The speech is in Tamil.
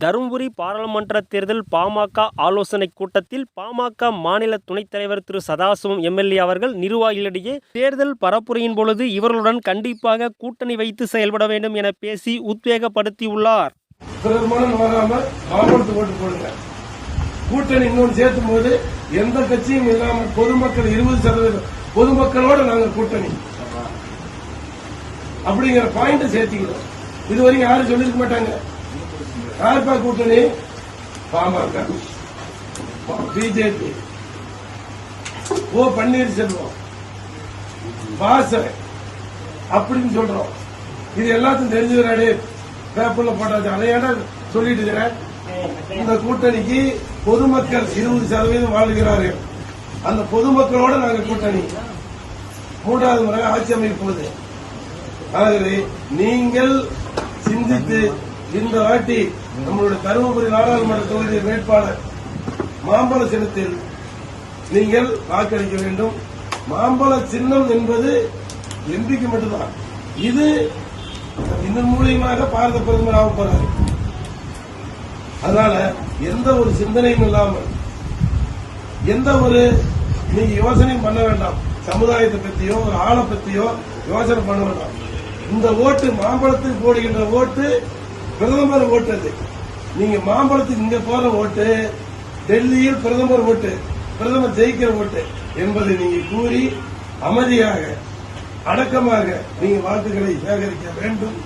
தருமபுரி பாராளுமன்ற தேர்தல் பாமக ஆலோசனை கூட்டத்தில் பாமக மாநில துணைத் தலைவர் திரு சதாசிவம் எம்எல்ஏ அவர்கள் நிர்வாகிகளிடையே தேர்தல் பரப்புரையின் பொழுது இவர்களுடன் கண்டிப்பாக கூட்டணி வைத்து செயல்பட வேண்டும் என பேசி உத்வேகப்படுத்தியுள்ளார். கூட்டணி இன்னொன்று சேர்த்தும் போது எந்த கட்சியும் இல்லாமல் பொதுமக்கள் இருபது சதவீதம் பொதுமக்களோட நாங்கள் கூட்டணி. அப்படிங்கிற பாயிண்ட் சேர்த்திக்கிறோம் இதுவரைக்கும் யாரும் சொல்லியிருக்க மாட்டாங்க. யாருப்பா கூட்டணி பாமக. பிஜேபி. ஓ பன்னீர்செல்வம். பாச அப்படின்னு சொல்றோம். இது எல்லாத்தையும் தெரிஞ்சுக்கிறாடு பேப்பர்ல போட்டாச்சு. அதையாட சொல்லிட்டு இருக்கிறேன் இந்த கூட்டணிக்கு பொதுமக்கள் இருபது சதவீதம் வாழ்கிறார்கள் அந்த பொதுமக்களோட நாங்க கூட்டணி. மூன்றாவது முறை ஆட்சி அமைப்பது ஆகவே நீங்கள் சிந்தித்து இந்த வாட்டி நம்மளுடைய தருமபுரி நாடாளுமன்ற தொகுதி வேட்பாளர் மாம்பழ சின்னத்தில் நீங்கள் வாக்களிக்க வேண்டும். மாம்பழ சின்னம் என்பது எம்பிக்கு மட்டும்தான். இது இதன் மூலியமாக பாரத பிரதமர் ஆக போறாரு. அதனால எந்த ஒரு சிந்தனையும் இல்லாமல் எந்த ஒரு நீங்க யோசனையும் பண்ண வேண்டாம். சமுதாயத்தை பத்தியோ ஒரு ஆளை பத்தியோ யோசனை பண்ண வேண்டாம். இந்த ஓட்டு மாம்பழத்துக்கு போடுகின்ற ஓட்டு பிரதமர் ஓட்டு அது. நீங்க மாம்பழத்துக்கு இங்க போற ஓட்டு டெல்லியில் பிரதமர் ஓட்டு பிரதமர் ஜெயிக்கிற ஓட்டு என்பதை நீங்க கூறி அமைதியாக அடக்கமாக நீங்க வாக்குகளை சேகரிக்க வேண்டும்.